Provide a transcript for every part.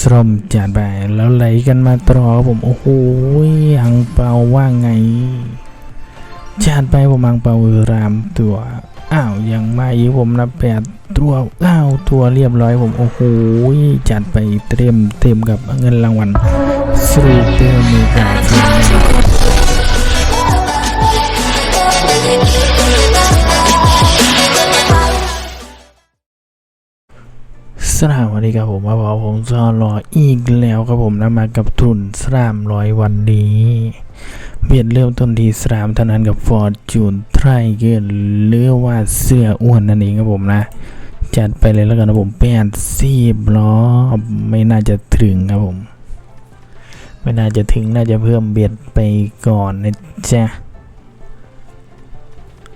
สรมจานไปแล้วไหลกันมาตรอผมโอ้โหอังเปาว่าไงจานไปผมอังเปารามตัวอ้าวยังมาอีกผมนะแปดตัวอ้าวตัวเรียบร้อยผมโอ้โหจัดไปเต็มเต็มกับเงินรางวัลสรูเปอร์เมกา ทีมสวัสดีครับผมมาบอผมซอรออีกแล้วครับผมนะมากับทุนสรามร้อยวันนี้เบียดเริ่มต้นที่สรามเท่านั้นกับฟอร์จูนไทรเกอร์หรือว่าเสื้ออ้วนนั่นเองครับผมนะ จัดไปเลยแล้วกันนะผมแปดสิบล้อไม่น่าจะถึงครับผม ไม่น่าจะถึงน่าจะเพิ่มเบียดไปก่อนนะจ๊ะ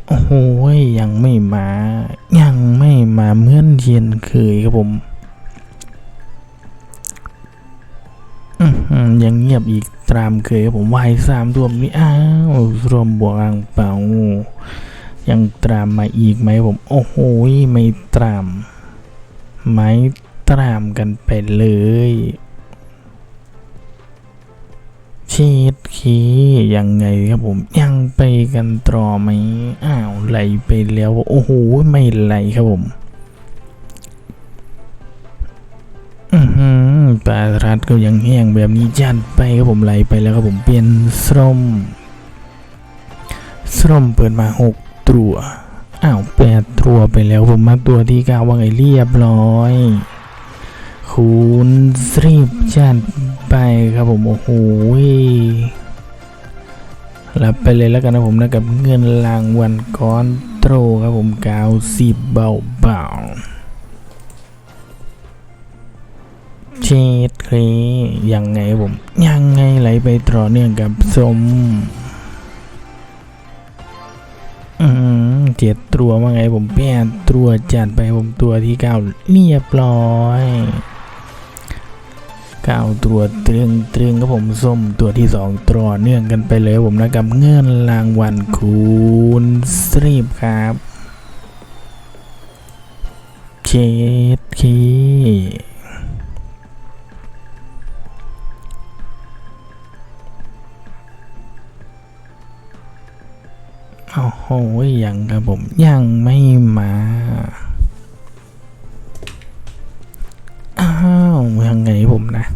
โอ้โหยังไม่มา ยังไม่มาเหมือนเย็นเคยครับผม ยังเงียบอีกตามเคยครับผมวายสามรวมนี่อ้าวรวมบวกอ่างเปล่ายังตามมาอีกไหมผม โอ้โหไม่ตามไม่ตามกันไปเลยชีดคียังไงครับผมยังไปกันต่อไหมอ้าวไหลไปแล้วโอ้โหไม่ไหลครับผม อือหือ ปลารัดก็ยังแห้งแบบนี้จัดไปครับผมไหลไปแล้วครับผมเปลี่ยนส้มส้มเปิดมาหกตัวอ้าวแปดตัวไปแล้วผมมาตัวที่เก้าว่าไงเรียบร้อย คูณรีบจัดไปครับผมโอ้โหรับไปเลยแล้วกันนะผมนะกับเงินรางวัลก้อนโตรครับผมกาวสิบเบาเบาๆ ช็ดเคยังไงผม ยังไงไหลไปต่อเนื่องกับสมอืมเจ็ดตัวว่าไงผมแปดตัวจัดไปผมตัวที่เก้าเรียบร้อยเก้าตัวตรึงตรึงก็ผมส้มตัวที่สองต่อเนื่องกันไปเลยผมนะกับเงินรางวัลคูณสรีบครับเช็ดคี หยังครับผมยังไม่มาอ้าวยังไงผมนะ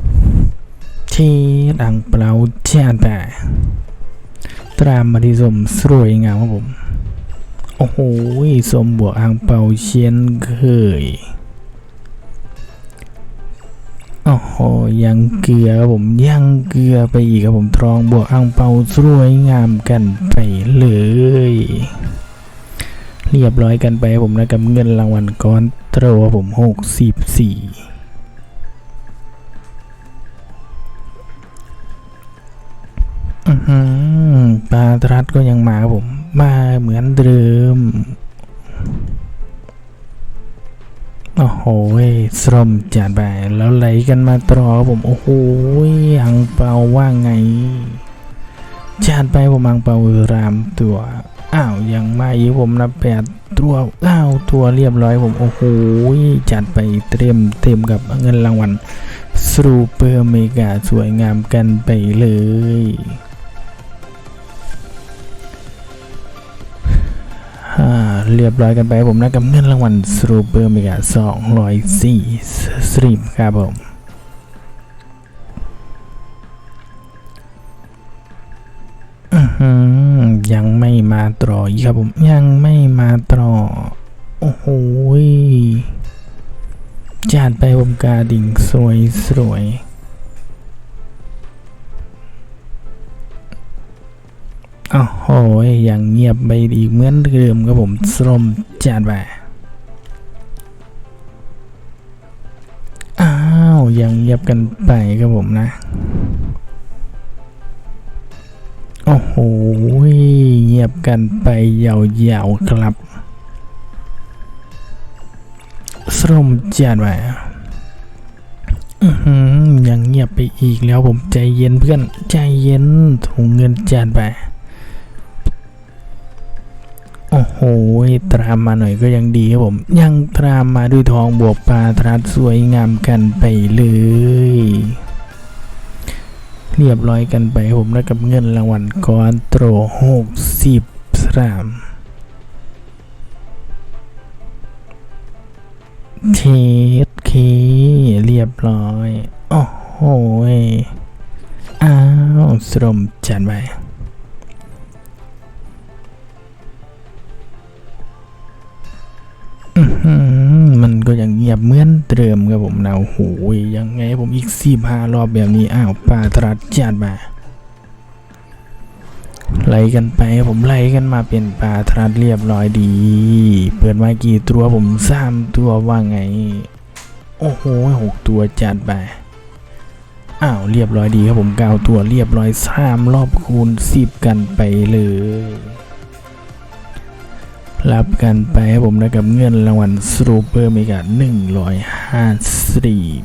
ที่ดังเปล่าแช่แต่ตรามมาที่สมสวยงามครับผม โอ้โหสมบวกอ่างเปาเชียนเคย โอ้โหยังเกลือครับผมยังเกลือไปอีกครับผมทองบวกอ่างเปาสวยงามกันไปเลย เรียบร้อยกันไปกับผมนะกับเงินรางวัลก้อนโตกับผมหกสิบสี่อื้อหือปลาทรัดก็ยังมาครับผม มาเหมือนเดิม โอ้โหสรมจานไปแล้วไหลกันมาตรอผม โอ้โหอังเปาว่าไงจานไปผมอังเปารามตัว อ้าว ยังมาอีกผมนะแปดตัวอ้าวตัวเรียบร้อยผม โอ้โหจัดไปเต็มเต็มกับเงินรางวัลสูเปอร์เมกาสวยงามกันไปเลย เรียบร้อยกันไปผมนะกับเงินรางวัลสรูเปอร์เมกาสองร้อยสี่สตรีมครับผมยังไม่มาต่ออีกครับผมยังไม่มาต่อโอ้โหยจัดไปผมกาดิ่งสวยสวย โอ้โหยยังเงียบไปอีกเหมือนเดิมครับผมสลมจัดไปอ้าวยังเงียบกันไปครับผมนะโอ้โหเงียบกันไปยาวๆครับสรมจัดไว้อื้อหือยังเงียบไปอีกแล้วผมใจเย็นเพื่อนใจเย็นถุงเงินจัดไป ยตรามมาหน่อยก็ยังดีครับผม ยังตรามมาด้วยทองบวกปลาทรัดสวยงามกันไปเลยเรียบร้อยกันไปครับผมแล้วกับเงินรางวัลก้อนโตรหกสิบสามเทสเคเรียบร้อย โอ้โหอ้าวสรมจัดไป ก็ยังเงียบเหมือนเดิมครับผมนะโอ้โหยยังไงผมอีกสิบห้ารอบแบบนี้อ้าวปลาตรัสจัดมาไล่กันไปครับผมไล่กันมาเป็นปลาตรัสเรียบร้อยดี เปิดมากี่ตัวผมสามตัวว่าไง โอ้โหหกตัวจัดไปอ้าวเรียบร้อยดีครับผมเก้าตัวเรียบร้อยสามรอบคูณสิบกันไปเลย รับกันไปครับผมนะกับเงินรางวัลสโตรเปอร์เมกาหนึ่งร้อยห้าสิบ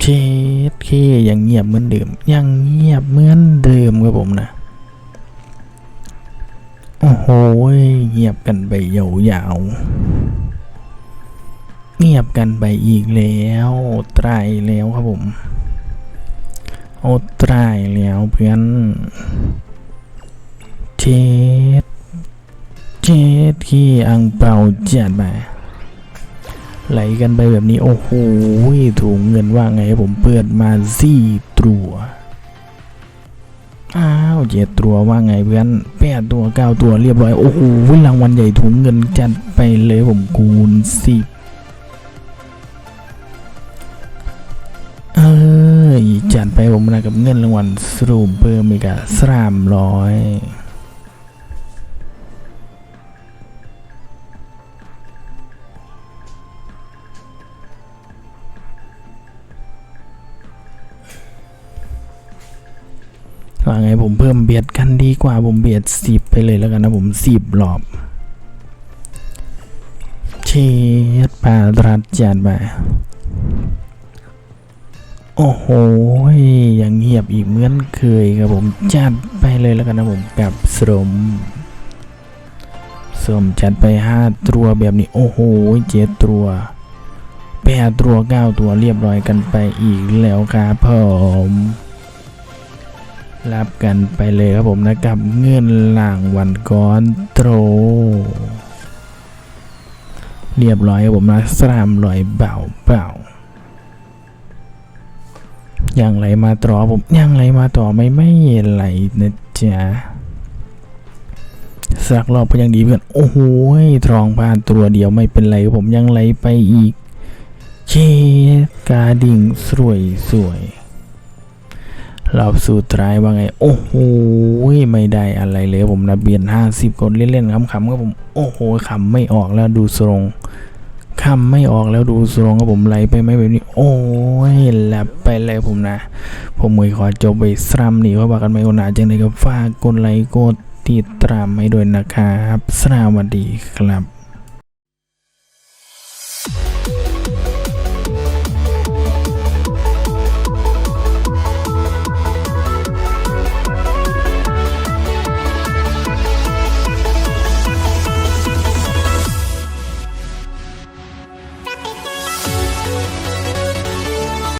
เชดเคยังเงียบเหมือนเดิม ยังเงียบเหมือนเดิมครับผมนะ โอ้โห เงียบกันไปยาวๆเงียบกันไปอีกแล้วไตรายแล้วครับผม โอ้ตรายแล้วเพื่อนเจ็ดเจ็ดขี้อังเปาจัดมาไหลกันไปแบบนี้ โอ้โหถุงเงินว่าไงผมเปิดมาสี่ตัวอ้าวเจ็ดตัวว่าไงเพื่อนแปดตัวเก้าตัวเรียบร้อย โอ้โหรางวัลใหญ่ถุงเงินจัดไปเลยผมคูณสิบ ไปผมนะกับเงินรางวัลสรูปเบอร์มิกาสามร้อยว่าไงผมเพิ่มเบียดกันดีกว่าผมเบียดสิบไปเลยแล้วกันนะผมสิบรอบเชียดปลาตรัดจัดไป โอ้โห ยังเงียบอีกเหมือนเคยครับผม จัดไปเลยแล้วกันนะผมกับสมสมจัดไปห้าตัวแบบนี้ โอ้โหเจ็ดตัวแปดตัวเก้าตัวเรียบร้อยกันไปอีกแล้วครับผมรับกันไปเลยครับผมนะกับเงินหลางวันก้อนโตรเรียบร้อยครับผมนะสามร้อยเบาเบา ยังไหลมาต่อผมยังไหลมาต่อไม่ไม่ไหลนะจ๊ะสักรอบก็ยังดีเพื่อนโอ้โหทรองผ่านตัวเดียวไม่เป็นไรผมยังไหลไปอีกเชกาดิ่งสวยสวยรอบสุดท้ายว่าไง โอ้โหไม่ได้อะไรเลยผมนะเบียนห้าสิบคนเล่นๆขำๆก็ผม โอ้โหขำไม่ออกแล้วดูทรง คำไม่ออกแล้วดูสรงกับผมไหลไปไหมแบบนี้ โอ้ยหลับไปเลยผมนะ ผมมือขอจบไปซ้ำนี่ว่าบากันไม่คนหนาจังเลยก็ฝากกดไลค์กดติดตามให้ด้วยนะครับ สวัสดีครับ